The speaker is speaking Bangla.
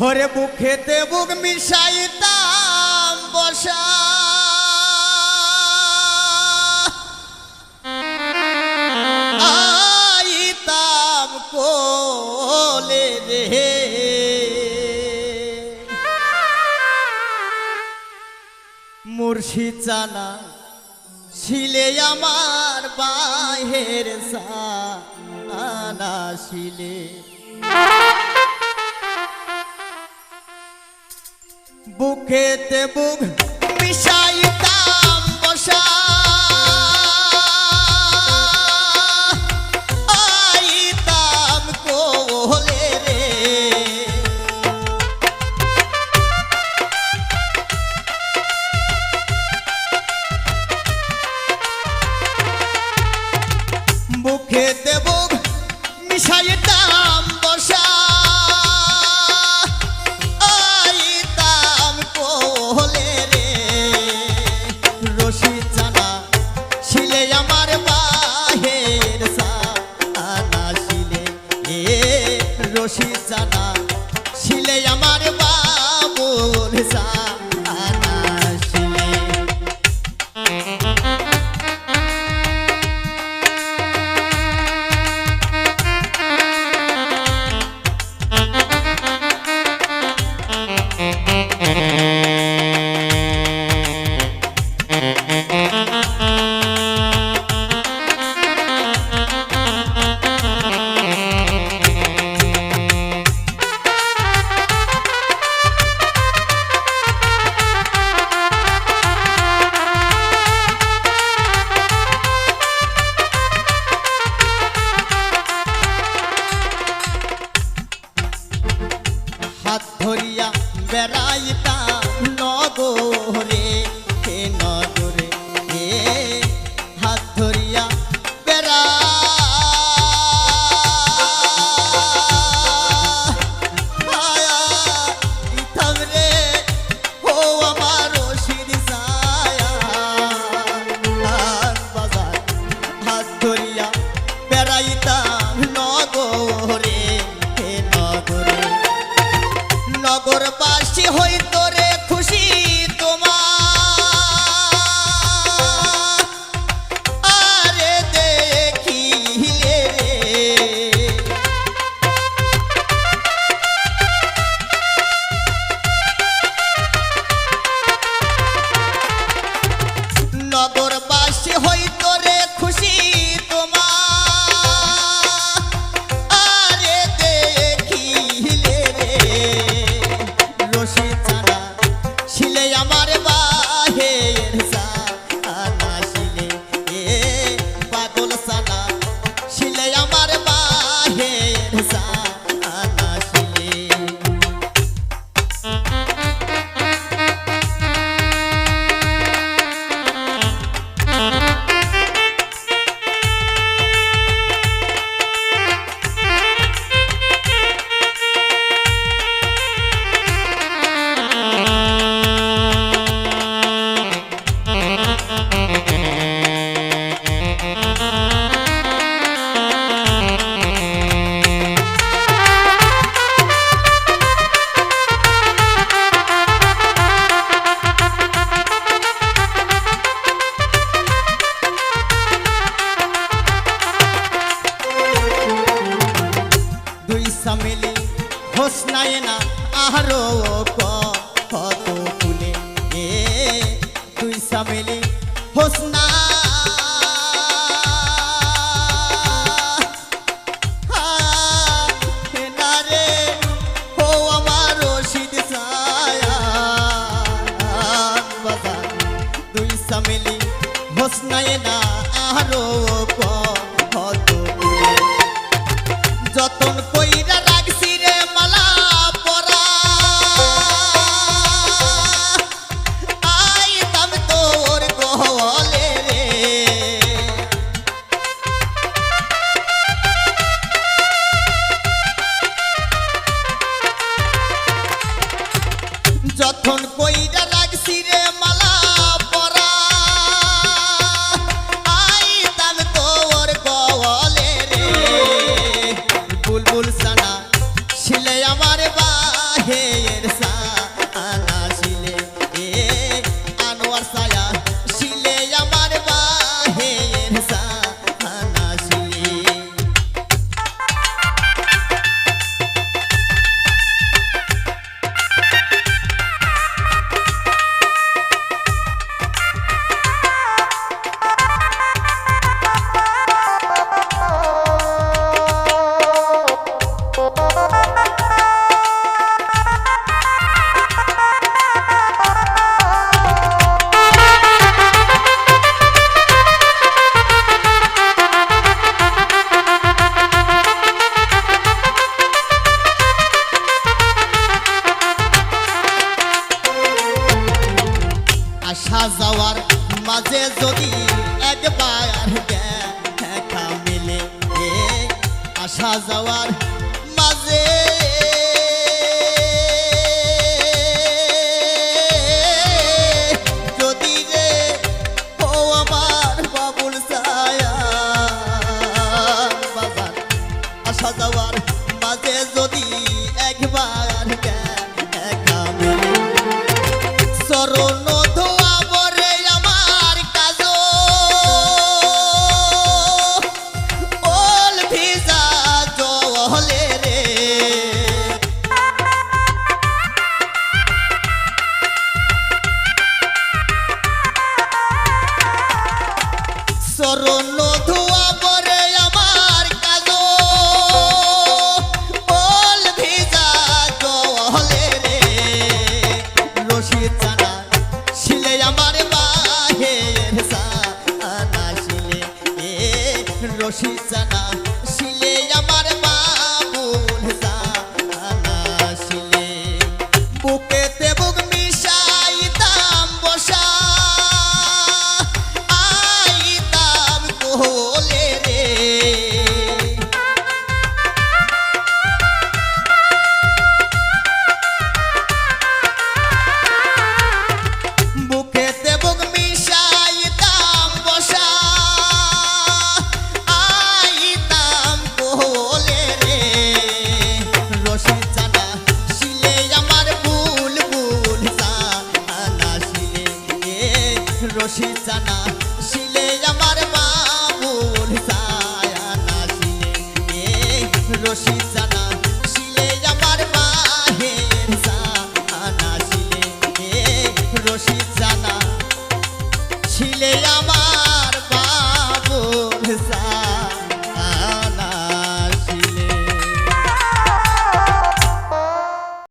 হরে বুকেতে বুক মিশাইতাম বসা। আইতাম কোলে রে। মুর্শি চানা ছিলে আমার বাহের সানা ছিলে বুকেতে বুক মিশাই আমার বাবুর সা ধরিয়া বেড়াই নগরবাসী হই তোরে খুশি। ರೋ যখন কইরা লাগছি রে মালা পরা। আইতাম তোর গলে রে। বুলবুল সানা ছিলে আমার বাহের সা আসা যাওয়ার মাঝে যদি একবার দেখা মিলে আশা যাওয়ার বুকেতে শিসানা